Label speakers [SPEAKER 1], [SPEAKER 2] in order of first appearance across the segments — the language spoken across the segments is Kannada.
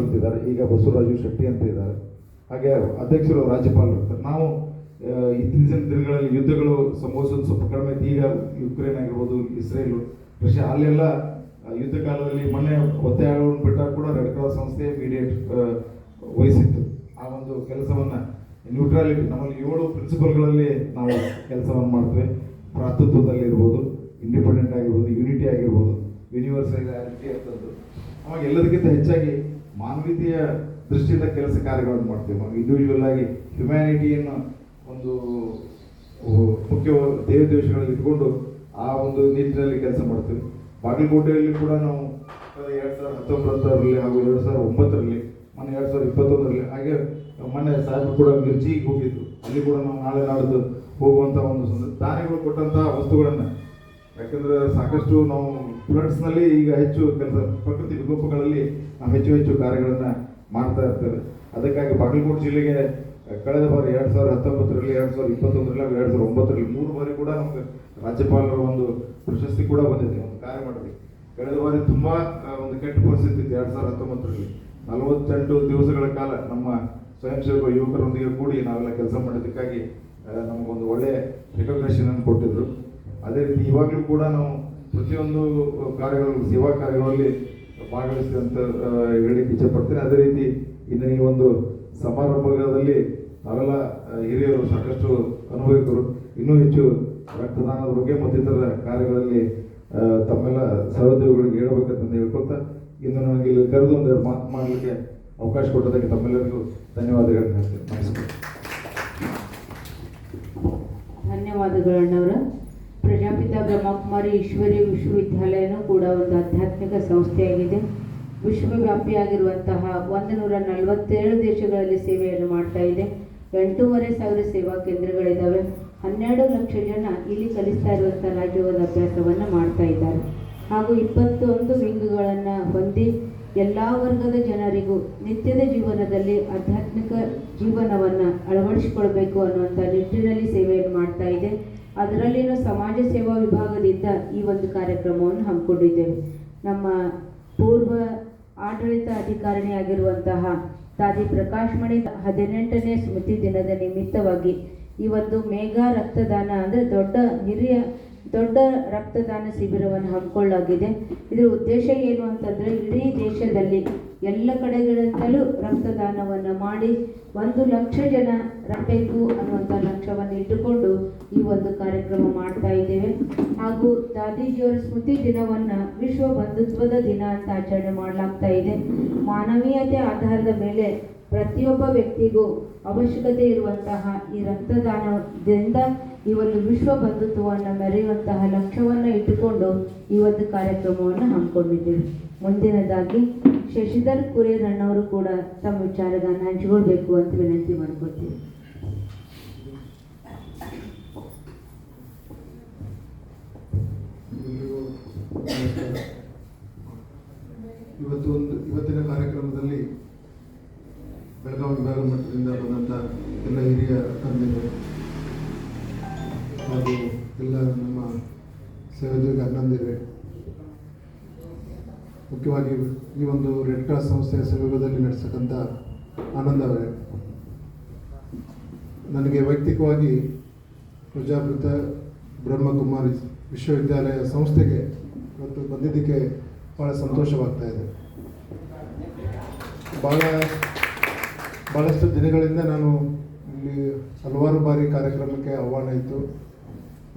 [SPEAKER 1] ಅಂತಿದ್ದಾರೆ. ಈಗ ಬಸವರಾಜು ಶೆಟ್ಟಿ ಅಂತ ಇದ್ದಾರೆ. ಹಾಗೆ ಅಧ್ಯಕ್ಷರು ರಾಜ್ಯಪಾಲರು ನಾವು ಇತ್ತೀಚಿನ ದಿನಗಳಲ್ಲಿ ಯುದ್ಧಗಳು ಸಂಭವಿಸೋದು ಸ್ವಲ್ಪ ಕಡಿಮೆ. ಈಗ ಯುಕ್ರೇನ್ ಆಗಿರ್ಬೋದು, ಇಸ್ರೇಲು, ರಷ್ಯಾ, ಅಲ್ಲೆಲ್ಲ ಯುದ್ಧ ಕಾಲದಲ್ಲಿ ಮೊನ್ನೆ ಒತ್ತಾಯಗಳನ್ನು ಬಿಟ್ಟಾಗ ಕೂಡ ರೆಡ್ ಕ್ರಾಸ್ ಸಂಸ್ಥೆ ಮೀಡಿಯೇಟ್ ವಹಿಸಿತ್ತು. ಆ ಒಂದು ಕೆಲಸವನ್ನ ನ್ಯೂಟ್ರಾಲಿಟಿ, ನಮ್ಮಲ್ಲಿ ಏಳು ಪ್ರಿನ್ಸಿಪಲ್ಗಳಲ್ಲಿ ನಾವು ಕೆಲಸವನ್ನು ಮಾಡ್ತೇವೆ. ಪ್ರಾತೃತ್ವದಲ್ಲಿರ್ಬೋದು ಇಂಡಿಪೆಂಡೆಂಟ್ ಆಗಿರ್ಬೋದು, ಯೂನಿಟಿ ಆಗಿರ್ಬೋದು ಯೂನಿವರ್ಸಲಿಟಿ ಅಂತದ್ದು. ಅವಾಗ ಎಲ್ಲದಕ್ಕಿಂತ ಹೆಚ್ಚಾಗಿ ಮಾನವೀಯತೆಯ ದೃಷ್ಟಿಯಿಂದ ಕೆಲಸ ಕಾರ್ಯಗಳನ್ನು ಮಾಡ್ತೇವೆ. ಇಂಡಿವಿಜುವಲ್ ಆಗಿ ಹ್ಯುಮ್ಯಾನಿಟಿಯನ್ನು ಒಂದು ಮುಖ್ಯ ದೇವದೇಶಗಳಲ್ಲಿ ಇಟ್ಕೊಂಡು ಆ ಒಂದು ನಿಟ್ಟಿನಲ್ಲಿ ಕೆಲಸ ಮಾಡ್ತೇವೆ. ಬಾಗಲಕೋಟೆಯಲ್ಲಿ ಕೂಡ ನಾವು ಎರಡು ಸಾವಿರದ ಹತ್ತೊಂಬತ್ತರಲ್ಲಿ ಹಾಗೂ ಎರಡು ಸಾವಿರದ ಒಂಬತ್ತರಲ್ಲಿ, ಮೊನ್ನೆ ಎರಡು ಸಾವಿರದ ಇಪ್ಪತ್ತೊಂದರಲ್ಲಿ ಹಾಗೆ ಮೊನ್ನೆ ಸಾಹೇಬರು ಕೂಡ ಮಿರ್ಚಿಗೆ ಹೋಗಿದ್ದು ಅಲ್ಲಿ ಕೂಡ ನಾವು ನಾಳೆ ನಾಡಿದ್ದು ಹೋಗುವಂಥ ಒಂದು ದಾನಿಗಳು ಕೊಟ್ಟಂತಹ ವಸ್ತುಗಳನ್ನು ಯಾಕಂದ್ರೆ ಸಾಕಷ್ಟು ನಾವು ಫ್ಲಡ್ಸ್ನಲ್ಲಿ ಈಗ ಹೆಚ್ಚು ಕೆಲಸ, ಪ್ರಕೃತಿ ವಿಕೋಪಗಳಲ್ಲಿ ನಾವು ಹೆಚ್ಚು ಹೆಚ್ಚು ಕಾರ್ಯಗಳನ್ನು ಮಾಡ್ತಾ ಇರ್ತೇವೆ. ಅದಕ್ಕಾಗಿ ಬಾಗಲಕೋಟೆ ಜಿಲ್ಲೆಗೆ ಕಳೆದ ಬಾರಿ ಎರಡು ಸಾವಿರದ ಹತ್ತೊಂಬತ್ತರಲ್ಲಿ, ಎರಡು ಸಾವಿರದ ಇಪ್ಪತ್ತೊಂದರಲ್ಲಿ ಎರಡು ಸಾವಿರದ ಒಂಬತ್ತರಲ್ಲಿ ಮೂರು ಬಾರಿ ಕೂಡ ನಮಗೆ ರಾಜ್ಯಪಾಲರ ಒಂದು ಪ್ರಶಸ್ತಿ ಕೂಡ ಬಂದಿದೆ, ಒಂದು ಕಾರ್ಯ ಮಾಡಿದ್ವಿ ಕಳೆದ ಬಾರಿ ತುಂಬಾ ಒಂದು ಕೆಟ್ಟ ಪರಿಸ್ಥಿತಿ ಇತ್ತು ಎರಡು ಸಾವಿರದ ಹತ್ತೊಂಬತ್ತರಲ್ಲಿ. ನಲವತ್ತೆಂಟು ದಿವಸಗಳ ಕಾಲ ನಮ್ಮ ಸ್ವಯಂ ಸೇವಕ ಯುವಕರೊಂದಿಗೆ ಕೂಡಿ ನಾವೆಲ್ಲ ಕೆಲಸ ಮಾಡಿದ್ದಕ್ಕಾಗಿ ನಮಗೊಂದು ಒಳ್ಳೆಯ ರೆಕಗ್ನೇಷನ್ ಅನ್ನು ಕೊಟ್ಟಿದ್ರು. ಅದೇ ರೀತಿ ಇವಾಗಲೂ ಕೂಡ ನಾವು ಪ್ರತಿಯೊಂದು ಕಾರ್ಯಗಳು, ಸೇವಾ ಕಾರ್ಯಗಳಲ್ಲಿ ಭಾಗವಹಿಸಿ ಅಂತ ಹೇಳಿ ಹೇಳಲಿಕ್ಕೆ ಇಚ್ಛೆ ಪಡ್ತೇನೆ. ಅದೇ ರೀತಿ ಇನ್ನು ಈ ಒಂದು ಸಮಾರಂಭದಲ್ಲಿ ನಾವೆಲ್ಲ ಹಿರಿಯರು ಸಾಕಷ್ಟು ಅನುಭವಿಕರು, ಇನ್ನೂ ಹೆಚ್ಚು ರಕ್ತದಾನದ ಬಗ್ಗೆ ಮತ್ತಿತರ ಕಾರ್ಯಗಳಲ್ಲಿ ತಮ್ಮೆಲ್ಲ ಸಹೋದ್ಯೋಗಿಗಳಿಗೆ ಹೇಳ್ಬೇಕಂತ ಹೇಳ್ಕೊಳ್ತಾ ಇನ್ನು ನನಗೆ ಇಲ್ಲಿ ಕರೆದು ಒಂದು ಮಾತು ಮಾಡಲಿಕ್ಕೆ ಅವಕಾಶ ಕೊಟ್ಟದಕ್ಕೆ ತಮ್ಮೆಲ್ಲರಿಗೂ ಧನ್ಯವಾದಗಳನ್ನು ಹೇಳ್ತೇನೆ. ನಮಸ್ಕಾರ.
[SPEAKER 2] ಧನ್ಯವಾದಗಳು ಅಣ್ಣವರ. ಪ್ರಜಾಪಿತ ಬ್ರಹ್ಮಕುಮಾರಿ ಈಶ್ವರಿ ವಿಶ್ವವಿದ್ಯಾಲಯನೂ ಕೂಡ ಒಂದು ಆಧ್ಯಾತ್ಮಿಕ ಸಂಸ್ಥೆಯಾಗಿದೆ. ವಿಶ್ವವ್ಯಾಪಿಯಾಗಿರುವಂತಹ ಒಂದು ನೂರ ನಲವತ್ತೇಳು ದೇಶಗಳಲ್ಲಿ ಸೇವೆಯನ್ನು ಮಾಡ್ತಾ ಇದೆ. ಎಂಟೂವರೆ ಸಾವಿರ ಸೇವಾ ಕೇಂದ್ರಗಳಿದ್ದಾವೆ ಹನ್ನೆರಡು ಲಕ್ಷ ಜನ ಇಲ್ಲಿ ಕಲಿಸ್ತಾ ಇರುವಂಥ ರಾಜ್ಯವಾದ ಅಭ್ಯಾಸವನ್ನು ಮಾಡ್ತಾ ಇದ್ದಾರೆ. ಹಾಗೂ ಇಪ್ಪತ್ತೊಂದು ವಿಂಗ್ಗಳನ್ನು ಹೊಂದಿ ಎಲ್ಲ ವರ್ಗದ ಜನರಿಗೂ ನಿತ್ಯದ ಜೀವನದಲ್ಲಿ ಆಧ್ಯಾತ್ಮಿಕ ಜೀವನವನ್ನು ಅಳವಡಿಸಿಕೊಳ್ಬೇಕು ಅನ್ನುವಂಥ ನಿಟ್ಟಿನಲ್ಲಿ ಸೇವೆಯನ್ನು ಮಾಡ್ತಾ ಇದೆ. ಅದರಲ್ಲಿನ ಸಮಾಜ ಸೇವಾ ವಿಭಾಗದಿಂದ ಈ ಒಂದು ಕಾರ್ಯಕ್ರಮವನ್ನು ಹಮ್ಮಿಕೊಂಡಿದ್ದೇವೆ. ನಮ್ಮ ಪೂರ್ವ ಆಡಳಿತ ಅಧಿಕಾರಿಣಿಯಾಗಿರುವಂತಹ ತಾದಿ ಪ್ರಕಾಶ್ ಮಣಿ ಹದಿನೆಂಟನೇ ಸ್ಮೃತಿ ದಿನದ ನಿಮಿತ್ತವಾಗಿ ಈ ಒಂದು ಮೇಘಾ ರಕ್ತದಾನ ಅಂದರೆ ದೊಡ್ಡ ಹಿರಿಯ ದೊಡ್ಡ ರಕ್ತದಾನ ಶಿಬಿರವನ್ನು ಹಮ್ಮಿಕೊಳ್ಳಲಾಗಿದೆ. ಇದರ ಉದ್ದೇಶ ಏನು ಅಂತಂದರೆ ಇಡೀ ದೇಶದಲ್ಲಿ ಎಲ್ಲ ಕಡೆಗಳಿಂದಲೂ ರಕ್ತದಾನವನ್ನು ಮಾಡಿ ಒಂದು ಲಕ್ಷ ಜನ ರಬೇಕು ಅನ್ನುವಂಥ ಲಕ್ಷ್ಯವನ್ನು ಇಟ್ಟುಕೊಂಡು ಈ ಒಂದು ಕಾರ್ಯಕ್ರಮ ಮಾಡ್ತಾ ಇದ್ದೇವೆ. ಹಾಗೂ ದಾದೀಜಿಯವರ ಸ್ಮೃತಿ ದಿನವನ್ನು ವಿಶ್ವ ಬಂಧುತ್ವದ ದಿನ ಅಂತ ಆಚರಣೆ ಮಾಡಲಾಗ್ತಾ ಇದೆ. ಮಾನವೀಯತೆ ಆಧಾರದ ಮೇಲೆ ಪ್ರತಿಯೊಬ್ಬ ವ್ಯಕ್ತಿಗೂ ಅವಶ್ಯಕತೆ ಇರುವಂತಹ ಈ ರಕ್ತದಾನದಿಂದ ಈ ಒಂದು ವಿಶ್ವ ಬಂಧುತ್ವವನ್ನು ಮೆರೆಯುವಂತಹ ಲಕ್ಷ್ಯವನ್ನು ಇಟ್ಟುಕೊಂಡು ಈ ಒಂದು ಕಾರ್ಯಕ್ರಮವನ್ನು ಹಮ್ಮಿಕೊಂಡಿದ್ದೇವೆ. ಮುಂದಿನದಾಗಿ ಶಶಿಧರ್ ಕುರೇರಣ್ಣವರು ಕೂಡ ತಮ್ಮ ವಿಚಾರಗಳನ್ನು ಹಂಚಿಕೊಳ್ಬೇಕು ಅಂತ ವಿನಂತಿ ಮಾಡ್ಕೊಳ್ತೀವಿ.
[SPEAKER 3] ಮುಖ್ಯವಾಗಿ ಈ ಒಂದು ರೆಡ್ ಕ್ರಾಸ್ ಸಂಸ್ಥೆಯ ಸಹಯೋಗದಲ್ಲಿ ನಡೆಸತಕ್ಕಂಥ ಆನಂದ ಅವರೇ. ನನಗೆ ವೈಯಕ್ತಿಕವಾಗಿ ಪ್ರಜಾಪೃತ ಬ್ರಹ್ಮಕುಮಾರಿ ವಿಶ್ವವಿದ್ಯಾಲಯ ಸಂಸ್ಥೆಗೆ ಇವತ್ತು ಬಂದಿದ್ದಕ್ಕೆ ಭಾಳ ಸಂತೋಷವಾಗ್ತಾ ಇದೆ. ಭಾಳ ಭಾಳಷ್ಟು ದಿನಗಳಿಂದ ನಾನು ಇಲ್ಲಿ ಹಲವಾರು ಬಾರಿ ಕಾರ್ಯಕ್ರಮಕ್ಕೆ ಆಹ್ವಾನ ಇತ್ತು.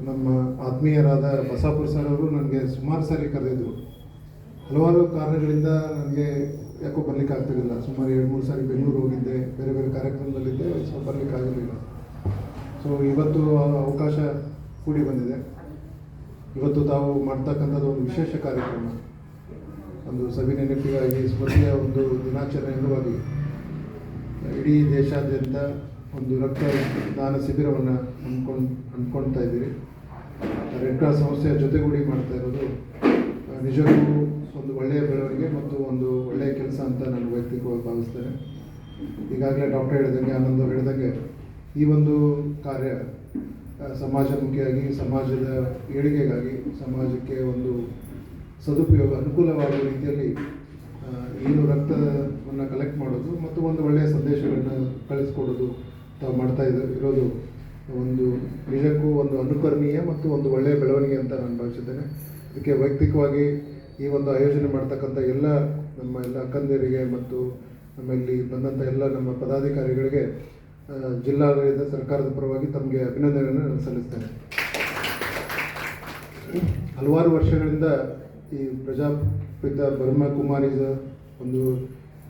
[SPEAKER 3] ನಮ್ಮ ಆತ್ಮೀಯರಾದ ಬಸಾಪುರ ಸರ್ ಅವರು ನನಗೆ ಸುಮಾರು ಸಾರಿ ಕರೆದಿದ್ರು. ಹಲವಾರು ಕಾರಣಗಳಿಂದ ನನಗೆ ಯಾಕೋ ಬರ್ಲಿಕ್ಕೆ ಆಗ್ತಿರಲಿಲ್ಲ. ಸುಮಾರು ಎರಡು, ಮೂರು ಸಾರಿ ಬೆಂಗಳೂರು ಹೋಗಿದ್ದೆ, ಬೇರೆ ಬೇರೆ ಕಾರ್ಯಕ್ರಮದಲ್ಲಿದ್ದೆ ಸೊ ಬರ್ಲಿಕ್ಕೆ ಆಗಿರಲಿಲ್ಲ ಸೊ ಇವತ್ತು ಅವಕಾಶ ಕೂಡಿ ಬಂದಿದೆ. ಇವತ್ತು ತಾವು ಮಾಡ್ತಕ್ಕಂಥದ್ದು ಒಂದು ವಿಶೇಷ ಕಾರ್ಯಕ್ರಮ. ಒಂದು ಸವಿ ನೆನಪಿಗಾಗಿ ಸ್ಮೃತಿಯ ಒಂದು ದಿನಾಚರಣೆ ಅಂಗವಾಗಿ ಇಡೀ ದೇಶಾದ್ಯಂತ ಒಂದು ರಕ್ತ ದಾನ ಶಿಬಿರವನ್ನು ಹಮ್ಕೊಂಡು, ಹಮ್ಮಿಕೊಳ್ತಾ ಇದ್ದೀರಿ. ರೆಡ್ ಕ್ರಾಸ್ ಸಂಸ್ಥೆಯ ಜೊತೆಗೂಡಿ ಮಾಡ್ತಾ ಇರೋದು ನಿಜಕ್ಕೂ ಒಂದು ಒಳ್ಳೆಯ ಬೆಳವಣಿಗೆ ಮತ್ತು ಒಂದು ಒಳ್ಳೆಯ ಕೆಲಸ ಅಂತ ನಾನು ವೈಯಕ್ತಿಕವಾಗಿ ಭಾವಿಸ್ತೇನೆ. ಈಗಾಗಲೇ ಡಾಕ್ಟರ್ ಹೇಳಿದಂಗೆ, ಆನಂದ್ ಅವ್ರು ಹೇಳಿದಂಗೆ, ಈ ಒಂದು ಕಾರ್ಯ ಸಮಾಜಮುಖಿಯಾಗಿ, ಸಮಾಜದ ಏಳಿಗೆಗಾಗಿ, ಸಮಾಜಕ್ಕೆ ಒಂದು ಸದುಪಯೋಗ, ಅನುಕೂಲವಾಗುವ ರೀತಿಯಲ್ಲಿ ಏನು ರಕ್ತವನ್ನು ಕಲೆಕ್ಟ್ ಮಾಡೋದು ಮತ್ತು ಒಂದು ಒಳ್ಳೆಯ ಸಂದೇಶಗಳನ್ನು ಕಳಿಸ್ಕೊಡೋದು ತಾವು ಮಾಡ್ತಾ ಇರೋದು ಒಂದು ನಿಜಕ್ಕೂ ಒಂದು ಅನುಕರಣೀಯ ಮತ್ತು ಒಂದು ಒಳ್ಳೆಯ ಬೆಳವಣಿಗೆ ಅಂತ ನಾನು ಭಾವಿಸಿದ್ದೇನೆ. ಇದಕ್ಕೆ ವೈಯಕ್ತಿಕವಾಗಿ ಈ ಒಂದು ಆಯೋಜನೆ ಮಾಡ್ತಕ್ಕಂಥ ಎಲ್ಲ ನಮ್ಮ ಎಲ್ಲ ಅಕ್ಕಂದಿರಿಗೆ ಮತ್ತು ನಮ್ಮಲ್ಲಿ ಬಂದಂಥ ಎಲ್ಲ ನಮ್ಮ ಪದಾಧಿಕಾರಿಗಳಿಗೆ ಜಿಲ್ಲಾಡಳಿತ ಸರ್ಕಾರದ ಪರವಾಗಿ ತಮಗೆ ಅಭಿನಂದನೆಗಳನ್ನು ನಾನು ಸಲ್ಲಿಸ್ತೇನೆ. ಹಲವಾರು ವರ್ಷಗಳಿಂದ ಈ ಪ್ರಜಾಪಿತ ಬ್ರಹ್ಮ ಕುಮಾರಿಸ ಒಂದು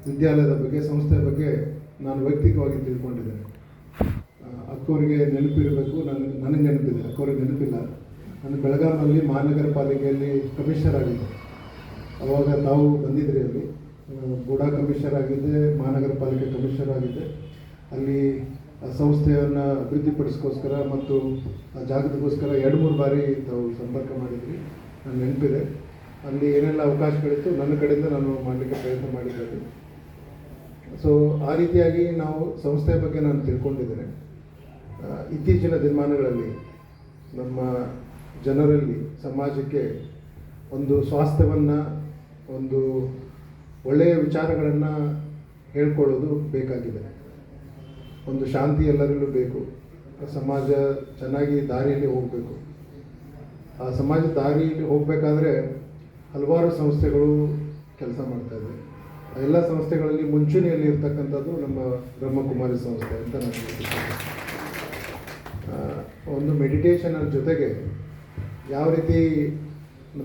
[SPEAKER 3] ವಿದ್ಯಾಲಯದ ಬಗ್ಗೆ, ಸಂಸ್ಥೆಯ ಬಗ್ಗೆ ನಾನು ವೈಯಕ್ತಿಕವಾಗಿ ತಿಳ್ಕೊಂಡಿದ್ದೇನೆ. ಅಕ್ಕವರಿಗೆ ನೆನಪಿರಬೇಕು ನನಗೆ ನನಗೆ ನೆನಪಿದೆ. ಅಕ್ಕವರಿಗೆ ನೆನಪಿಲ್ಲ. ನಾನು ಬೆಳಗಾವಿನಲ್ಲಿ ಮಹಾನಗರ ಪಾಲಿಕೆಯಲ್ಲಿ ಕಮಿಷನರ್ ಆಗಿದ್ದೆ. ಅವಾಗ ತಾವು ಬಂದಿದ್ರಿ ಅಲ್ಲಿ. ಬುಡಾ ಕಮಿಷನರ್ ಆಗಿದ್ದೆ, ಮಹಾನಗರ ಪಾಲಿಕೆ ಕಮಿಷನರ್ ಆಗಿದ್ದೆ. ಅಲ್ಲಿ ಸಂಸ್ಥೆಯನ್ನು ಅಭಿವೃದ್ಧಿಪಡಿಸ್ಕೋಸ್ಕರ ಮತ್ತು ಆ ಜಾಗದಕ್ಕೋಸ್ಕರ ಎರಡು, ಮೂರು ಬಾರಿ ತಾವು ಸಂಪರ್ಕ ಮಾಡಿದ್ರಿ ನನ್ನ ನೆನಪಿದೆ. ಅಲ್ಲಿ ಏನೆಲ್ಲ ಅವಕಾಶಗಳಿತ್ತು ನನ್ನ ಕಡೆಯಿಂದ ನಾನು ಮಾಡಲಿಕ್ಕೆ ಪ್ರಯತ್ನ ಮಾಡಿದ್ದೇನೆ. ಸೊ ಆ ರೀತಿಯಾಗಿ ನಾವು ಸಂಸ್ಥೆಯ ಬಗ್ಗೆ ನಾನು ತಿಳ್ಕೊಂಡಿದ್ದೇನೆ. ಇತ್ತೀಚಿನ ದಿನಮಾನಗಳಲ್ಲಿ ನಮ್ಮ ಜನರಲ್ಲಿ, ಸಮಾಜಕ್ಕೆ ಒಂದು ಸ್ವಾಸ್ಥ್ಯವನ್ನು ಒಂದು ಒಳ್ಳೆಯ ವಿಚಾರಗಳನ್ನು ಹೇಳ್ಕೊಳ್ಳೋದು ಬೇಕಾಗಿದೆ. ಒಂದು ಶಾಂತಿ ಎಲ್ಲರಲ್ಲೂ ಬೇಕು. ಸಮಾಜ ಚೆನ್ನಾಗಿ ದಾರಿಯಲ್ಲಿ ಹೋಗಬೇಕು. ಆ ಸಮಾಜ ದಾರಿಯಲ್ಲಿ ಹೋಗಬೇಕಾದ್ರೆ ಹಲವಾರು ಸಂಸ್ಥೆಗಳು ಕೆಲಸ ಮಾಡ್ತಾ ಇವೆ. ಆ ಎಲ್ಲ ಸಂಸ್ಥೆಗಳಲ್ಲಿ ಮುಂಚೂಣಿಯಲ್ಲಿ ಇರ್ತಕ್ಕಂಥದ್ದು ನಮ್ಮ ಬ್ರಹ್ಮಕುಮಾರಿ ಸಂಸ್ಥೆ ಅಂತ ನಾನು ಒಂದು ಮೆಡಿಟೇಷನ್ ಜೊತೆಗೆ ಯಾವ ರೀತಿ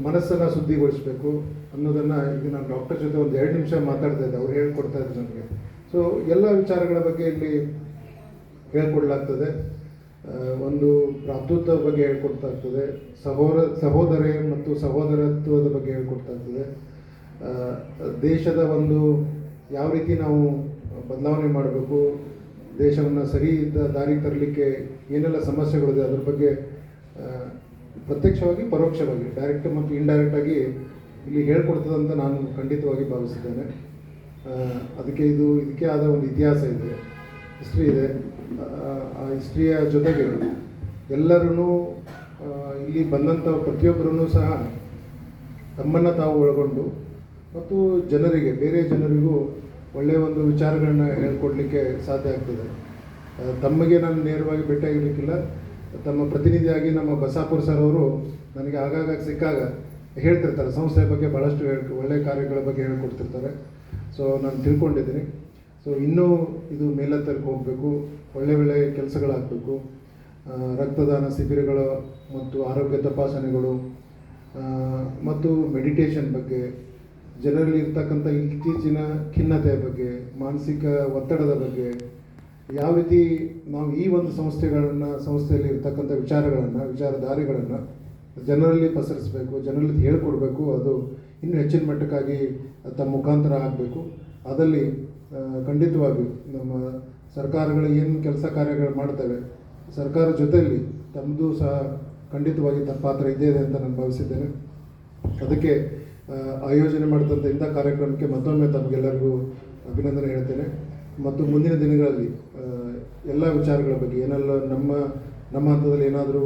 [SPEAKER 3] ಮನಸ್ಸನ್ನು ಶುದ್ಧಿಗೊಳಿಸಬೇಕು ಅನ್ನೋದನ್ನು ಈಗ ನಾನು ಡಾಕ್ಟರ್ ಜೊತೆ ಒಂದು ಎರಡು ನಿಮಿಷ ಮಾತಾಡ್ತಾ ಇದ್ದೆ, ಅವ್ರು ಹೇಳ್ಕೊಡ್ತಾ ಇದ್ರು ನನಗೆ. ಸೊ ಎಲ್ಲ ವಿಚಾರಗಳ ಬಗ್ಗೆ ಇಲ್ಲಿ ಹೇಳ್ಕೊಡ್ಲಾಗ್ತದೆ. ಒಂದು ಭ್ರಾತೃತ್ವ ಬಗ್ಗೆ ಹೇಳ್ಕೊಡ್ತಾ ಇರ್ತದೆ. ಸಹೋದರ ಸಹೋದರ ಮತ್ತು ಸಹೋದರತ್ವದ ಬಗ್ಗೆ ಹೇಳ್ಕೊಡ್ತಾ ಇರ್ತದೆ. ದೇಶದ ಒಂದು ಯಾವ ರೀತಿ ನಾವು ಬದಲಾವಣೆ ಮಾಡಬೇಕು, ದೇಶವನ್ನು ಸರಿ ದಾರಿಗೆ ತರಲಿಕ್ಕೆ ಏನೆಲ್ಲ ಸಮಸ್ಯೆಗಳಿದೆ ಅದ್ರ ಬಗ್ಗೆ ಪ್ರತ್ಯಕ್ಷವಾಗಿ ಪರೋಕ್ಷವಾಗಿ ಡೈರೆಕ್ಟ್ ಮತ್ತು ಇಂಡೈರೆಕ್ಟ್ ಆಗಿ ಇಲ್ಲಿ ಹೇಳ್ಕೊಡ್ತದಂತ ನಾನು ಖಂಡಿತವಾಗಿ ಭಾವಿಸಿದ್ದೇನೆ ಅದಕ್ಕೆ ಇದು ಇದಕ್ಕೆ ಆದ ಒಂದು ಇತಿಹಾಸ ಇದೆ ಹಿಸ್ಟ್ರಿ ಇದೆ. ಆ, ಹಿಸ್ಟ್ರಿಯ ಜೊತೆಗೆ ಎಲ್ಲರೂ ಇಲ್ಲಿ ಬಂದಂಥ ಪ್ರತಿಯೊಬ್ಬರೂ ಸಹ ತಮ್ಮನ್ನು ತಾವು ಒಳಗೊಂಡು ಮತ್ತು ಜನರಿಗೆ ಬೇರೆ ಜನರಿಗೂ ಒಳ್ಳೆಯ ಒಂದು ವಿಚಾರಗಳನ್ನ ಹೇಳ್ಕೊಡ್ಲಿಕ್ಕೆ ಸಾಧ್ಯ ಆಗ್ತದೆ. ತಮಗೆ ನಾನು ನೇರವಾಗಿ ಭೇಟಿಯಾಗಿರ್ಲಿಕ್ಕಿಲ್ಲ. ತಮ್ಮ ಪ್ರತಿನಿಧಿಯಾಗಿ ನಮ್ಮ ಬಸಾಪುರ್ ಸರ್ ಅವರು ನನಗೆ ಆಗಾಗ ಸಿಕ್ಕಾಗ ಹೇಳ್ತಿರ್ತಾರೆ. ಸಂಸ್ಥೆಯ ಬಗ್ಗೆ ಭಾಳಷ್ಟು ಹೇಳ್ ಒಳ್ಳೆಯ ಕಾರ್ಯಗಳ ಬಗ್ಗೆ ಹೇಳ್ಕೊಡ್ತಿರ್ತಾರೆ. ಸೊ ನಾನು ತಿಳ್ಕೊಂಡಿದ್ದೀನಿ. ಸೊ ಇನ್ನೂ ಇದು ಮೇಲೆತ್ತರಕ್ಕೆ ಹೋಗಬೇಕು. ಒಳ್ಳೆ ಒಳ್ಳೆ ಕೆಲಸಗಳಾಗಬೇಕು. ರಕ್ತದಾನ ಶಿಬಿರಗಳು ಮತ್ತು ಆರೋಗ್ಯ ತಪಾಸಣೆಗಳು ಮತ್ತು ಮೆಡಿಟೇಷನ್ ಬಗ್ಗೆ, ಜನರಲ್ಲಿ ಇರ್ತಕ್ಕಂಥ ಇತ್ತೀಚಿನ ಖಿನ್ನತೆಯ ಬಗ್ಗೆ, ಮಾನಸಿಕ ಒತ್ತಡದ ಬಗ್ಗೆ ಯಾವ ರೀತಿ ನಾವು ಈ ಒಂದು ಸಂಸ್ಥೆಗಳನ್ನು, ಸಂಸ್ಥೆಯಲ್ಲಿ ಇರ್ತಕ್ಕಂಥ ವಿಚಾರಗಳನ್ನು, ವಿಚಾರಧಾರೆಗಳನ್ನು ಜನರಲ್ಲಿ ಪಸರಿಸಬೇಕು, ಜನರಲ್ಲಿ ಹೇಳ್ಕೊಡ್ಬೇಕು, ಅದು ಇನ್ನೂ ಹೆಚ್ಚಿನ ಮಟ್ಟಕ್ಕಾಗಿ ತಮ್ಮ ಮುಖಾಂತರ ಆಗಬೇಕು ಅದರಲ್ಲಿ ಖಂಡಿತವಾಗಿ ನಮ್ಮ ಸರ್ಕಾರಗಳು ಏನು ಕೆಲಸ ಕಾರ್ಯಗಳು ಮಾಡ್ತವೆ, ಸರ್ಕಾರ ಜೊತೆಯಲ್ಲಿ ತಮ್ಮದು ಸಹ ಖಂಡಿತವಾಗಿ ತಮ್ಮ ಪಾತ್ರ ಇದೆ ಅಂತ ನಾನು ಭಾವಿಸಿದ್ದೇನೆ. ಅದಕ್ಕೆ ಆಯೋಜನೆ ಮಾಡಿದಂಥ ಇಂಥ ಕಾರ್ಯಕ್ರಮಕ್ಕೆ ಮತ್ತೊಮ್ಮೆ ತಮಗೆಲ್ಲರಿಗೂ ಅಭಿನಂದನೆ ಹೇಳ್ತೇನೆ. ಮತ್ತು ಮುಂದಿನ ದಿನಗಳಲ್ಲಿ ಎಲ್ಲ ವಿಚಾರಗಳ ಬಗ್ಗೆ, ಏನೆಲ್ಲ ನಮ್ಮ ನಮ್ಮ ಹಂತದಲ್ಲಿ ಏನಾದರೂ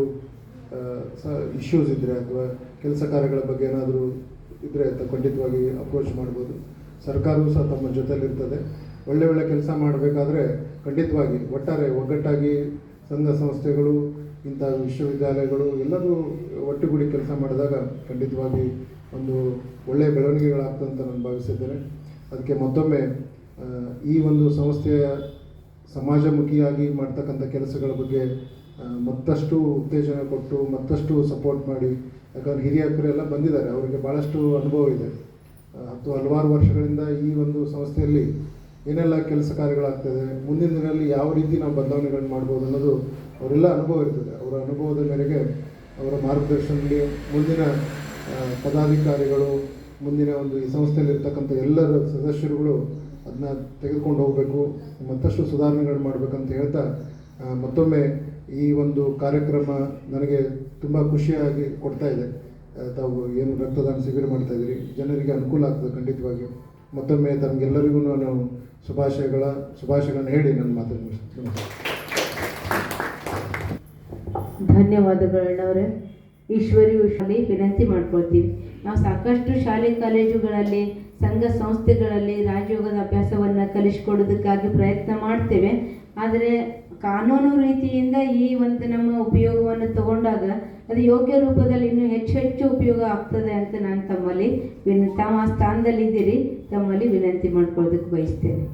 [SPEAKER 3] ಸ ಇಶ್ಯೂಸ್ ಇದ್ದರೆ ಅಥವಾ ಕೆಲಸ ಕಾರ್ಯಗಳ ಬಗ್ಗೆ ಏನಾದರೂ ಇದ್ದರೆ ಅಂತ ಖಂಡಿತವಾಗಿ ಅಪ್ರೋಚ್ ಮಾಡ್ಬೋದು. ಸರ್ಕಾರವೂ ಸಹ ತಮ್ಮ ಜೊತೆಯಲ್ಲಿರ್ತದೆ. ಒಳ್ಳೆ ಒಳ್ಳೆ ಕೆಲಸ ಮಾಡಬೇಕಾದ್ರೆ ಖಂಡಿತವಾಗಿ ಒಟ್ಟಾರೆ ಒಗ್ಗಟ್ಟಾಗಿ ಸಂಘ ಸಂಸ್ಥೆಗಳು ಇಂಥ ವಿಶ್ವವಿದ್ಯಾಲಯಗಳು ಎಲ್ಲರೂ ಒಟ್ಟುಗೂಡಿ ಕೆಲಸ ಮಾಡಿದಾಗ ಖಂಡಿತವಾಗಿ ಒಂದು ಒಳ್ಳೆಯ ಬೆಳವಣಿಗೆಗಳಾಗ್ತದೆ ಅಂತ ನಾನು ಭಾವಿಸಿದ್ದೇನೆ. ಅದಕ್ಕೆ ಮತ್ತೊಮ್ಮೆ ಈ ಒಂದು ಸಂಸ್ಥೆಯ ಸಮಾಜಮುಖಿಯಾಗಿ ಮಾಡ್ತಕ್ಕಂಥ ಕೆಲಸಗಳ ಬಗ್ಗೆ ಮತ್ತಷ್ಟು ಉತ್ತೇಜನ ಕೊಟ್ಟು, ಮತ್ತಷ್ಟು ಸಪೋರ್ಟ್ ಮಾಡಿ, ಯಾಕಂದ್ರೆ ಹಿರಿಯಕರೆಲ್ಲ ಬಂದಿದ್ದಾರೆ, ಅವರಿಗೆ ಭಾಳಷ್ಟು ಅನುಭವ ಇದೆ. ಹತ್ತು ಹಲವಾರು ವರ್ಷಗಳಿಂದ ಈ ಒಂದು ಸಂಸ್ಥೆಯಲ್ಲಿ ಏನೆಲ್ಲ ಕೆಲಸ ಕಾರ್ಯಗಳಾಗ್ತದೆ, ಮುಂದಿನ ದಿನದಲ್ಲಿ ಯಾವ ರೀತಿ ನಾವು ಬದಲಾವಣೆಗಳನ್ನು ಮಾಡ್ಬೋದು ಅನ್ನೋದು ಅವರೆಲ್ಲ ಅನುಭವ ಇರ್ತದೆ. ಅವರ ಅನುಭವದ ಮೇರೆಗೆ ಅವರ ಮಾರ್ಗದರ್ಶನದಲ್ಲಿ ಮುಂದಿನ ಪದಾಧಿಕಾರಿಗಳು, ಮುಂದಿನ ಒಂದು ಈ ಸಂಸ್ಥೆಯಲ್ಲಿರ್ತಕ್ಕಂಥ ಎಲ್ಲರ ಸದಸ್ಯರುಗಳು ಅದನ್ನ ತೆಗೆದುಕೊಂಡು ಹೋಗಬೇಕು, ಮತ್ತಷ್ಟು ಸುಧಾರಣೆಗಳು ಮಾಡಬೇಕಂತ ಹೇಳ್ತಾ ಮತ್ತೊಮ್ಮೆ ಈ ಒಂದು ಕಾರ್ಯಕ್ರಮ ನನಗೆ ತುಂಬ ಖುಷಿಯಾಗಿ ಕೊಡ್ತಾ ಇದೆ. ತಾವು ಏನು ರಕ್ತದಾನ ಶಿಬಿರ ಮಾಡ್ತಾ ಇದ್ದೀರಿ, ಜನರಿಗೆ ಅನುಕೂಲ ಆಗ್ತದೆ ಖಂಡಿತವಾಗಿ ಮತ್ತೊಮ್ಮೆ ತಮಗೆಲ್ಲರಿಗೂ ನಾನು ಶುಭಾಶಯಗಳ, ಶುಭಾಶಯಗಳನ್ನು ಹೇಳಿ ನನ್ನ ಮಾತನ್ನು
[SPEAKER 2] ಧನ್ಯವಾದಗಳನ್ನವರೇ ಈಶ್ವರಿ ಶಾಲೆ ವಿನಂತಿ ಮಾಡ್ಕೊಳ್ತೀವಿ. ನಾವು ಸಾಕಷ್ಟು ಶಾಲೆ, ಕಾಲೇಜುಗಳಲ್ಲಿ ಸಂಘ ಸಂಸ್ಥೆಗಳಲ್ಲಿ ರಾಜಯೋಗದ ಅಭ್ಯಾಸವನ್ನು ಕಲಿಸಿಕೊಡೋದಕ್ಕಾಗಿ ಪ್ರಯತ್ನ ಮಾಡ್ತೇವೆ. ಆದರೆ ಕಾನೂನು ರೀತಿಯಿಂದ ಈ ಒಂದು ನಮ್ಮ ಉಪಯೋಗವನ್ನು ತಗೊಂಡಾಗ ಅದು ಯೋಗ್ಯ ರೂಪದಲ್ಲಿ ಇನ್ನೂ ಹೆಚ್ಚು ಹೆಚ್ಚು ಉಪಯೋಗ ಆಗ್ತದೆ ಅಂತ ನಾನು ತಮ್ಮಲ್ಲಿ ವಿನ, ತಮ್ಮ ಸ್ಥಾನದಲ್ಲಿದ್ದೀರಿ. ತಮ್ಮಲ್ಲಿ ವಿನಂತಿ ಮಾಡ್ಕೊಳ್ಳೋದಕ್ಕೆ ಬಯಸ್ತೇನೆ.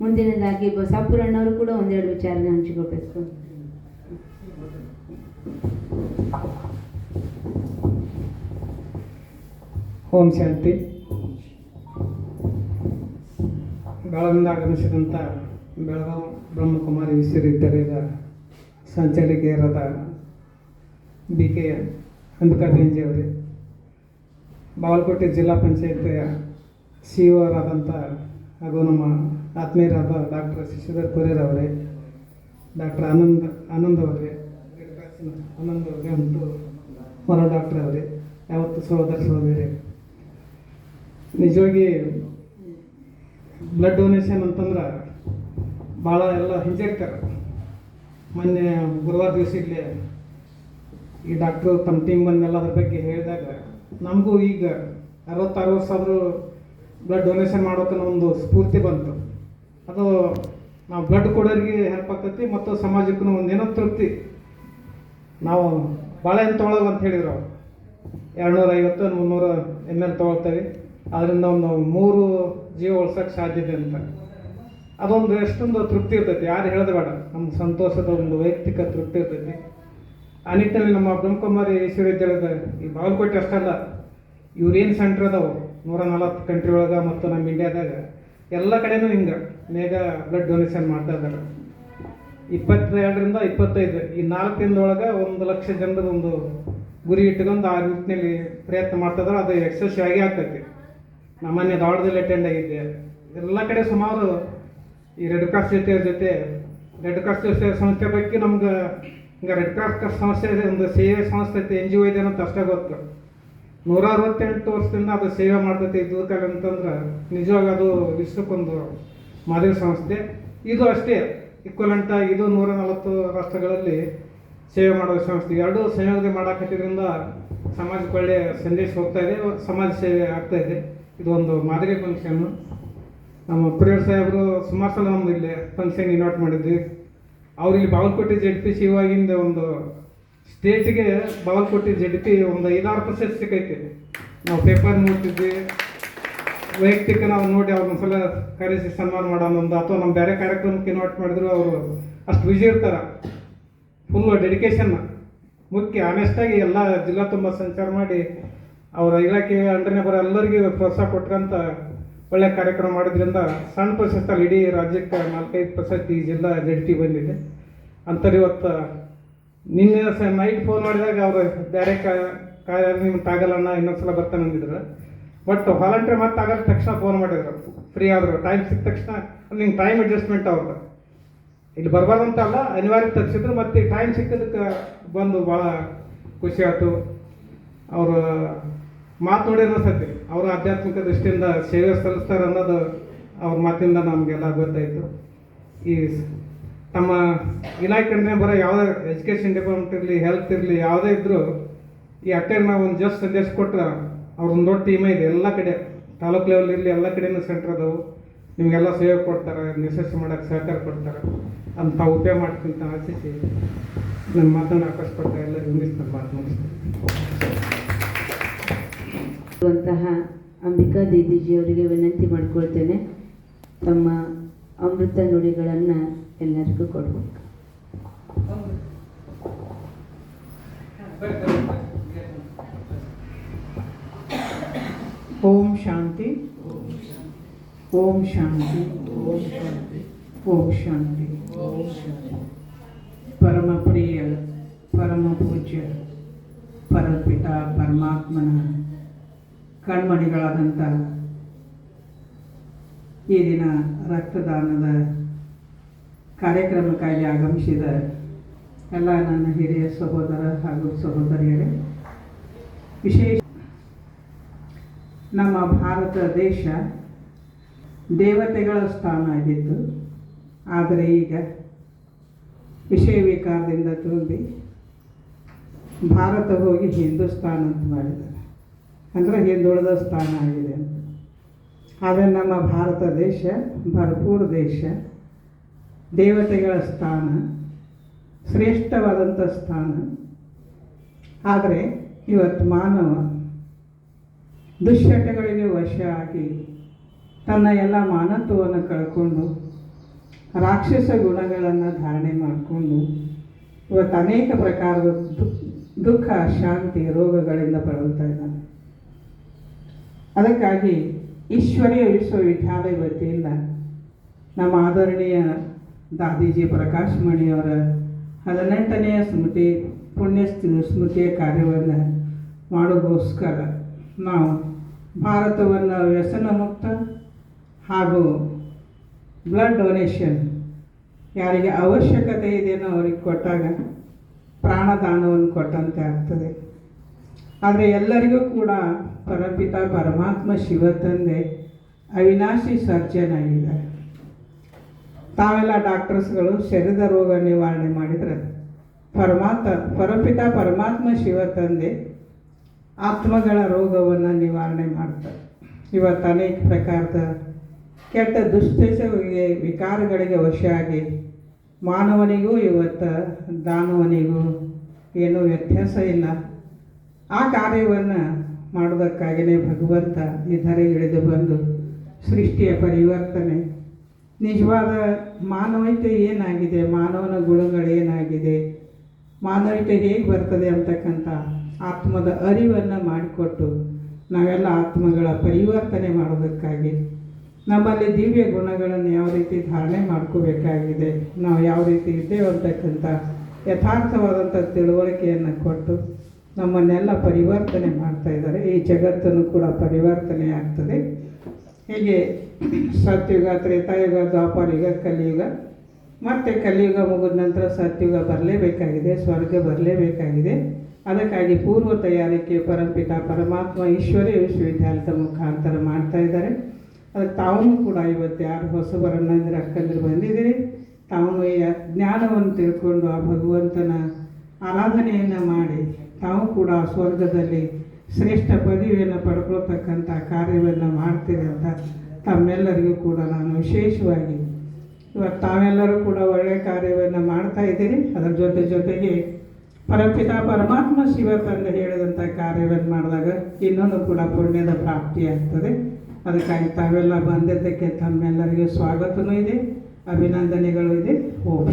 [SPEAKER 2] ಮುಂದಿನದಾಗಿ ಬಸಾಪುರಣ್ಣವರು ಕೂಡ ಒಂದೆರಡು ವಿಚಾರನ ಹಂಚಿಕೊಳ್ಬೇಕು.
[SPEAKER 4] ಓಂ ಶಾಂತಿ. ಬೆಳಗಿಂದ ಆಗಮಿಸಿದಂಥ ಬೆಳಗಾವಿ ಬ್ರಹ್ಮಕುಮಾರಿ ವಿಶ್ವವಿದ್ಯಾಲಯದ ಸಂಚಾಲಕಿಯರಾದ ಬಿ ಕೆ ಅಂಬಿಕಾ ಅವರೇ, ಬಾಗಲಕೋಟೆ ಜಿಲ್ಲಾ ಪಂಚಾಯತಿಯ ಸಿ ಒ ಆದಂಥ ಹಾಗೂ ನಮ್ಮ ಆತ್ಮೀಯರಾದ ಡಾಕ್ಟರ್ ಶಶಿಧರ್ ಕುರೇರ್ ಅವರೇ, ಡಾಕ್ಟರ್ ಆನಂದ್ ಆನಂದ್ ಅವರೇ ಆನಂದ್ ಅವರೇ ಮತ್ತು ಮನೋ ಡಾಕ್ಟರ್ ಅವರೇ, ಯಾವತ್ತು ಸಹೋದರ ಸಹೋದರಿ ನಿಜವಾಗಿ ಬ್ಲಡ್ ಡೊನೇಷನ್ ಅಂತಂದ್ರೆ ಭಾಳ ಎಲ್ಲ ಹಿಂಜರಿತಾರೆ. ಮೊನ್ನೆ ಗುರುವಾರ ದಿವಸ ಇಲ್ಲಿ ಈ ಡಾಕ್ಟ್ರು ತಮ್ಮ ಟೀಮ್ ಬಂದೆಲ್ಲ ಅದ್ರ ಬಗ್ಗೆ ಹೇಳಿದಾಗ ನಮಗೂ ಈಗ ಅರವತ್ತಾರು ವರ್ಷ ಆದರೂ ಬ್ಲಡ್ ಡೊನೇಷನ್ ಮಾಡೋಕೆ ಒಂದು ಸ್ಫೂರ್ತಿ ಬಂತು. ಅದು ನಾವು ಬ್ಲಡ್ ಕೊಡೋರಿಗೆ ಹೆಲ್ಪ್ ಆಗ್ತೈತಿ ಮತ್ತು ಸಮಾಜಕ್ಕೂ ಒಂದೇನೋ ತೃಪ್ತಿ. ನಾವು ಬಾಳೆಹಣ್ಣು ತೊಗೊಳಲ್ಲ ಅಂತ ಹೇಳಿದ್ರು ಅವ್ರು. ಎರಡುನೂರ ಐವತ್ತು ಮುನ್ನೂರು ಎಂ ಎಲ್ ತೊಗೊಳ್ತೇವೆ. ಅದರಿಂದ ಒಂದು ಮೂರು ಜೀವ ಉಳ್ಸೋಕ್ಕೆ ಸಾಧ್ಯತೆ ಅಂತ. ಅದೊಂದು ಎಷ್ಟೊಂದು ತೃಪ್ತಿ ಇರ್ತೈತಿ. ಯಾರು ಹೇಳೋದು ಬೇಡ. ನಮ್ಮ ಸಂತೋಷದ ಒಂದು ವೈಯಕ್ತಿಕ ತೃಪ್ತಿ ಇರ್ತೈತಿ. ಆ ನಿಟ್ಟಿನಲ್ಲಿ ನಮ್ಮ ಬ್ರಹ್ಮಕುಮಾರಿ ವಿಶ್ವವಿದ್ಯಾಲಯದ ಈ ಬಾಗಲಕೋಟೆ ಅಷ್ಟಲ್ಲ ಇವ್ರೇನು ಸೆಂಟ್ರ್ ಅದಾವು. ನೂರ ನಲವತ್ತು ಕಂಟ್ರಿ ಒಳಗೆ ಮತ್ತು ನಮ್ಮ ಇಂಡಿಯಾದಾಗ ಎಲ್ಲ ಕಡೆನೂ ಹಿಂಗೆ. ಮೇಗ ಬ್ಲಡ್ ಡೊನೇಷನ್ ಮಾಡ್ತಾ ಇದ್ದಾರೆ. ಇಪ್ಪತ್ತೆರಡರಿಂದ ಇಪ್ಪತ್ತೈದು, ಈ ನಾಲ್ಕು ದಿನದೊಳಗೆ ಒಂದು ಲಕ್ಷ ಜನರದ ಒಂದು ಗುರಿ ಇಟ್ಕೊಂಡು ಆ ನಿಟ್ಟಿನಲ್ಲಿ ಪ್ರಯತ್ನ ಮಾಡ್ತಾ ಇದ್ದಾರೆ. ಅದು ಯಶಸ್ವಿಯಾಗಿ ಆಗಿ ನಮ್ಮನ್ನೇ ಧಾರವಾಡದಲ್ಲಿ ಅಟೆಂಡ್ ಆಗಿದ್ದೆ. ಎಲ್ಲ ಕಡೆ ಸುಮಾರು ಈ ರೆಡ್ ಕ್ರಾಸ್ ಜೊತೆ ಜೊತೆ ರೆಡ್ ಕ್ರಾಸ್ ಸಂಸ್ಥೆ ಬಗ್ಗೆ ನಮ್ಗೆ ಹಿಂಗೆ ರೆಡ್ ಕ್ರಾಸ್ ಸಂಸ್ಥೆ ಇದೆ, ಒಂದು ಸೇವೆ ಸಂಸ್ಥೆ ಐತೆ ಎನ್ ಜಿ ಒ ಇದೆ ಅಂತ ಅಷ್ಟೇ ಗೊತ್ತು. ನೂರ ಅರವತ್ತೆಂಟು ವರ್ಷದಿಂದ ಅದು ಸೇವೆ ಮಾಡ್ತೈತೆ ಇದ್ದಕ್ಕಾಗ ಅಂತಂದ್ರೆ ನಿಜವಾಗ ಅದು ವಿಶ್ವಕ್ಕೊಂದು ಮಾದರಿ ಸಂಸ್ಥೆ. ಇದು ಅಷ್ಟೇ ಇಕ್ವಲೆಂಟ್ ಇದು ನೂರ ನಲವತ್ತು ರಾಷ್ಟ್ರಗಳಲ್ಲಿ ಸೇವೆ ಮಾಡೋ ಸಂಸ್ಥೆ. ಎರಡೂ ಸಂಯೋಜನೆ ಮಾಡಾಕತ್ತಿದ್ರಿಂದ ಸಮಾಜಕ್ಕೆ ಒಳ್ಳೆಯ ಸಂದೇಶ ಹೋಗ್ತಾ ಇದೆ ಸಮಾಜ ಸೇವೆ ಆಗ್ತಾ ಇದೆ. ಇದು ಒಂದು ಮಾದರಿ ಫಂಕ್ಷನ್ನು ನಮ್ಮ ಪ್ರಿಯರ್ ಸಾಹೇಬರು ಸುಮಾರು ಸಲ ನಮ್ದು ಇಲ್ಲಿ ಫಂಕ್ಷನ್ ಇನ್ವೈಟ್ ಮಾಡಿದ್ವಿ. ಅವ್ರು ಇಲ್ಲಿ ಬಾಗಲಕೋಟೆ ಜೆಡ್ ಪಿ ಶಿವಾಗಿಂದ ಒಂದು ಸ್ಟೇಟ್ಗೆ ಬಾಗಲಕೋಟೆ ಜೆಡ್ ಪಿ ಒಂದು ಐದಾರು ಪರ್ಸೆಂಟ್ ಸಿಕ್ಕೈತಿ. ನಾವು ಪೇಪರ್ ನೋಡ್ತಿದ್ವಿ. ವೈಯಕ್ತಿಕ ನಾವು ನೋಡಿ ಅವ್ರನ್ನ ಸಲ ಕರೆಸಿ ಸನ್ಮಾನ ಮಾಡೋಣ ಒಂದು ಅಥವಾ ನಮ್ಮ ಬೇರೆ ಕಾರ್ಯಕ್ರಮಕ್ಕೆ ಇನ್ವೈಟ್ ಮಾಡಿದ್ರು ಅವರು ಅಷ್ಟು ವಿಜಿ ಇರ್ತಾರೆ. ಫುಲ್ಲು ಡೆಡಿಕೇಶನ್ ಮುಖ್ಯ ಆನೆಸ್ಟಾಗಿ ಎಲ್ಲ ಜಿಲ್ಲಾ ತುಂಬ ಸಂಚಾರ ಮಾಡಿ ಅವರ ಇಲಾಖೆ ಅಂಡರ್ನೇ ಬರೋ ಎಲ್ಲರಿಗೂ ಪ್ರೋತ್ಸಾಹ ಕೊಟ್ಟಂತ ಒಳ್ಳೆ ಕಾರ್ಯಕ್ರಮ ಮಾಡಿದ್ರಿಂದ ಸಣ್ಣ ಪ್ರಶಸ್ತಿ ಇಡೀ ರಾಜ್ಯಕ್ಕೆ ನಾಲ್ಕೈದು ಪ್ರಶಸ್ತಿ ಜಿಲ್ಲಾ ಜಡ್ಡಿ ಬಂದಿದೆ. ಅಂತಾರೆ ಇವತ್ತು ನಿನ್ನೆ ಸ ನೈಟ್ ಫೋನ್ ಮಾಡಿದಾಗ ಅವರು ಬೇರೆ ಕಾರ್ಯ ನಿಮ್ಗೆ ಇನ್ನೊಂದು ಇನ್ನೊಂದ್ಸಲ ಬರ್ತಾನೆ ಅಂದಿದ್ರು. ಬಟ್ ವಾಲಂಟಿಯರ್ ಮತ್ತೆ ಆಗದ ತಕ್ಷಣ ಫೋನ್ ಮಾಡಿದ್ರು. ಫ್ರೀ ಆದರು. ಟೈಮ್ ಸಿಕ್ಕ ತಕ್ಷಣ ನಿಂಗೆ ಟೈಮ್ ಅಡ್ಜಸ್ಟ್ಮೆಂಟ್ ಅವ್ರದ್ದು. ಇಲ್ಲಿ ಬರಬಾರ್ದಂತ ಅಲ್ಲ ಅನಿವಾರ್ಯ ತಪ್ಪಿಸಿದ್ರು ಮತ್ತೆ ಟೈಮ್ ಸಿಕ್ಕದಕ್ಕೆ ಬಂದು ಭಾಳ ಖುಷಿ ಆಯ್ತು. ಅವರು ಮಾತು ನೋಡಿ ಅನಿಸ್ತೈತಿ ಅವರು ಆಧ್ಯಾತ್ಮಿಕ ದೃಷ್ಟಿಯಿಂದ ಸೇವೆ ಸಲ್ಲಿಸ್ತಾರೆ ಅನ್ನೋದು ಅವ್ರ ಮಾತಿಂದ ನಮಗೆಲ್ಲ ಗೊತ್ತಾಯಿತು. ಈ ತಮ್ಮ ಇಲಾಖೆ ಬರೋ ಯಾವುದೇ ಎಜುಕೇಷನ್ ಡಿಪಾರ್ಟ್ಮೆಂಟ್ ಇರಲಿ, ಹೆಲ್ತ್ ಇರಲಿ, ಯಾವುದೇ ಇದ್ದರೂ ಈ ಅಟ್ಟೆಗೆ ನಾವು ಒಂದು ಜಸ್ಟ್ ಸಂದೇಶ ಕೊಟ್ಟರೆ ಅವ್ರ ಒಂದು ದೊಡ್ಡ ಟೀಮೇ ಇದೆ ಎಲ್ಲ ಕಡೆ. ತಾಲೂಕು ಲೆವೆಲ್ ಇರಲಿ ಎಲ್ಲ ಕಡೆಯೂ ಸೆಂಟ್ರ್ ಅದಾವು. ನಿಮಗೆಲ್ಲ ಸೇವೆ ಕೊಡ್ತಾರೆ ನೆಸೆಸ್ ಮಾಡೋಕ್ಕೆ ಸಹಕಾರ ಕೊಡ್ತಾರೆ. ಅಂತ ಉಪಯೋಗ ಮಾಡ್ತೀನಿ ಆಶಿಸಿ ನನ್ನ ಮಾತನ್ನು ಆಕರ್ಷಪಡ್ತಾ ಎಲ್ಲ ನನ್ನ ಮಾತು ಮುಗಿಸ್ತೀನಿ.
[SPEAKER 2] ಇರುವಂತಹ ಅಂಬಿಕಾ ದೇವಿಜಿಯವರಿಗೆ ವಿನಂತಿ ಮಾಡ್ಕೊಳ್ತೇನೆ. ತಮ್ಮ ಅಮೃತ ನುಡಿಗಳನ್ನು ಎಲ್ಲರಿಗೂ ಕೊಡಬೇಕು.
[SPEAKER 5] ಓಂ ಶಾಂತಿ. ಓಂ ಶಾಂತಿ. ಓಂ ಶಾಂತಿ. ಓಂ ಶಾಂತಿ ಓಂ ಶಾಂತಿ ಪರಮ ಪ್ರಿಯ, ಪರಮ ಪೂಜ್ಯ ಪರಪಿತ ಪರಮಾತ್ಮನ ಕಣ್ಮಣಿಗಳಾದಂಥ ಈ ದಿನ ರಕ್ತದಾನದ ಕಾರ್ಯಕ್ರಮಕ್ಕಾಗಿ ಆಗಮಿಸಿದ ಎಲ್ಲ ನನ್ನ ಹಿರಿಯ ಸಹೋದರ ಹಾಗೂ ಸಹೋದರಿಯರೇ, ವಿಶೇಷ ನಮ್ಮ ಭಾರತ ದೇಶ ದೇವತೆಗಳ ಸ್ಥಾನ ಆಗಿತ್ತು. ಆದರೆ ಈಗ ವಿಷಯ ವಿಕಾರದಿಂದ ತುಂಬಿ ಭಾರತ ಹೋಗಿ ಹಿಂದೂಸ್ತಾನ ಅಂತ ಮಾಡಿದ್ದಾರೆ. ಅಂದರೆ ಹಿಂದುಳಿದ ಸ್ಥಾನ ಆಗಿದೆ? ಆದರೆ ನಮ್ಮ ಭಾರತ ದೇಶ ಭರ್ಪೂರ್ ದೇಶ, ದೇವತೆಗಳ ಸ್ಥಾನ ಶ್ರೇಷ್ಠವಾದಂಥ ಸ್ಥಾನ. ಆದರೆ ಇವತ್ತು ಮಾನವ ದುಶ್ಚಟಗಳಿಗೆ ವಶ ಆಗಿ ತನ್ನ ಎಲ್ಲ ಮಾನತ್ವವನ್ನು ಕಳ್ಕೊಂಡು ರಾಕ್ಷಸ ಗುಣಗಳನ್ನು ಧಾರಣೆ ಮಾಡಿಕೊಂಡು ಇವತ್ತು ಅನೇಕ ಪ್ರಕಾರದ ದುಃಖ, ಶಾಂತಿ, ರೋಗಗಳಿಂದ ಬಳಲ್ತಾ ಇದ್ದಾನೆ. ಅದಕ್ಕಾಗಿ ಈಶ್ವರೀಯ ವಿಶ್ವವಿದ್ಯಾಲಯ ವತಿಯಿಂದ ನಮ್ಮ ಆದರಣೀಯ ದಾದಿಜಿ ಪ್ರಕಾಶ್ ಮಣಿಯವರ ಹದಿನೆಂಟನೆಯ ಸ್ಮೃತಿ, ಪುಣ್ಯ ಸ್ಮೃತಿಯ ಕಾರ್ಯವನ್ನು ಮಾಡೋಗೋಸ್ಕರ ನಾವು ಭಾರತವನ್ನು ವ್ಯಸನ ಮುಕ್ತ ಹಾಗೂ ಬ್ಲಡ್ ಡೊನೇಷನ್ ಯಾರಿಗೆ ಅವಶ್ಯಕತೆ ಇದೆಯೋ ಅವ್ರಿಗೆ ಕೊಟ್ಟಾಗ ಪ್ರಾಣದಾನವನ್ನು ಕೊಟ್ಟಂತೆ ಆಗ್ತದೆ. ಆದರೆ ಎಲ್ಲರಿಗೂ ಕೂಡ ಪರಪಿತ ಪರಮಾತ್ಮ ಶಿವ ತಂದೆ ಅವಿನಾಶಿ ಸರ್ಜನ್ ಆಗಿದ್ದಾರೆ ತಾವೆಲ್ಲ ಡಾಕ್ಟರ್ಸ್ಗಳು ಶರೀರ ರೋಗ ನಿವಾರಣೆ ಮಾಡಿದರೆ ಪರಮಾತ್ಮ, ಪರಪಿತ ಪರಮಾತ್ಮ ಶಿವ ತಂದೆ ಆತ್ಮಗಳ ರೋಗವನ್ನು ನಿವಾರಣೆ ಮಾಡ್ತಾರೆ. ಇವತ್ತು ಅನೇಕ ಪ್ರಕಾರದ ಕೆಟ್ಟ ದುಶ್ಚಟಗಳಿಗೆ ವಿಕಾರಗಳಿಗೆ ವಶಿಯಾಗಿ ಮಾನವನಿಗೂ ಇವತ್ತು ದಾನವನಿಗೂ ಏನೂ ವ್ಯತ್ಯಾಸ ಇಲ್ಲ. ಆ ಕಾರ್ಯವನ್ನು ಮಾಡೋದಕ್ಕಾಗಿಯೇ ಭಗವಂತ ಈ ಇಳಿದು ಬಂದು ಸೃಷ್ಟಿಯ ಪರಿವರ್ತನೆ. ನಿಜವಾದ ಮಾನವೀಯತೆ ಏನಾಗಿದೆ? ಮಾನವನ ಗುಣಗಳೇನಾಗಿದೆ ಮಾನವೀಯತೆ ಹೇಗೆ ಬರ್ತದೆ ಅಂತಕ್ಕಂಥ ಆತ್ಮದ ಅರಿವನ್ನು ಮಾಡಿಕೊಟ್ಟು ನಾವೆಲ್ಲ ಆತ್ಮಗಳ ಪರಿವರ್ತನೆ ಮಾಡೋದಕ್ಕಾಗಿ ನಮ್ಮಲ್ಲಿ ದಿವ್ಯ ಗುಣಗಳನ್ನು ಯಾವ ರೀತಿ ಧಾರಣೆ ಮಾಡ್ಕೋಬೇಕಾಗಿದೆ, ನಾವು ಯಾವ ರೀತಿ ಇದ್ದೇವೆ ಅಂತಕ್ಕಂಥ ಯಥಾರ್ಥವಾದಂಥ ತಿಳುವಳಿಕೆಯನ್ನು ಕೊಟ್ಟು ನಮ್ಮನ್ನೆಲ್ಲ ಪರಿವರ್ತನೆ ಮಾಡ್ತಾ ಇದ್ದಾರೆ. ಈ ಜಗತ್ತನ್ನು ಕೂಡ ಪರಿವರ್ತನೆ ಆಗ್ತದೆ. ಹೀಗೆ ಸತ್ಯುಗ, ತ್ರೇತಾಯುಗ, ದ್ವಾಪರಯುಗ, ಕಲಿಯುಗ. ಮತ್ತು ಕಲಿಯುಗ ಮುಗಿದ ನಂತರ ಸತ್ಯುಗ ಬರಲೇಬೇಕಾಗಿದೆ, ಸ್ವರ್ಗ ಬರಲೇಬೇಕಾಗಿದೆ. ಅದಕ್ಕಾಗಿ ಪೂರ್ವ ತಯಾರಿಕೆ ಪರಂಪಿತ ಪರಮಾತ್ಮ ಈಶ್ವರಿ ವಿಶ್ವವಿದ್ಯಾಲಯದ ಮುಖಾಂತರ ಮಾಡ್ತಾ ಇದ್ದಾರೆ. ಅದಕ್ಕೆ ತಾವೂ ಕೂಡ ಇವತ್ತು ಯಾರು ಹೊಸಬರನ್ನಂದ್ರೆ ಅಕ್ಕಂದ್ರೆ ಬಂದಿದ್ದೀರಿ. ತಾವು ಈ ಜ್ಞಾನವನ್ನು ತಿಳ್ಕೊಂಡು ಆ ಭಗವಂತನ ಆರಾಧನೆಯನ್ನು ಮಾಡಿ ತಾವು ಕೂಡ ಸ್ವರ್ಗದಲ್ಲಿ ಶ್ರೇಷ್ಠ ಪದವಿಯನ್ನು ಪಡ್ಕೊಳ್ತಕ್ಕಂಥ ಕಾರ್ಯವನ್ನು ಮಾಡ್ತೀರಿ ಅಂತ ತಮ್ಮೆಲ್ಲರಿಗೂ ಕೂಡ ನಾನು ವಿಶೇಷವಾಗಿ ಇವತ್ತು ತಾವೆಲ್ಲರೂ ಕೂಡ ಒಳ್ಳೆಯ ಕಾರ್ಯವನ್ನು ಮಾಡ್ತಾ ಇದ್ದೀರಿ. ಅದರ ಜೊತೆ ಜೊತೆಗೆ ಪರಪಿತ ಪರಮಾತ್ಮ ಶಿವ ತಂದೆ ಹೇಳಿದಂಥ ಕಾರ್ಯವನ್ನು ಮಾಡಿದಾಗ ಇನ್ನೊಂದು ಕೂಡ ಪುಣ್ಯದ ಪ್ರಾಪ್ತಿಯಾಗ್ತದೆ ಅದಕ್ಕಾಗಿ ತಾವೆಲ್ಲ ಬಂದಿದ್ದಕ್ಕೆ ತಮ್ಮೆಲ್ಲರಿಗೂ ಸ್ವಾಗತವೂ ಇದೆ, ಅಭಿನಂದನೆಗಳು ಇದೆ. ಓಂ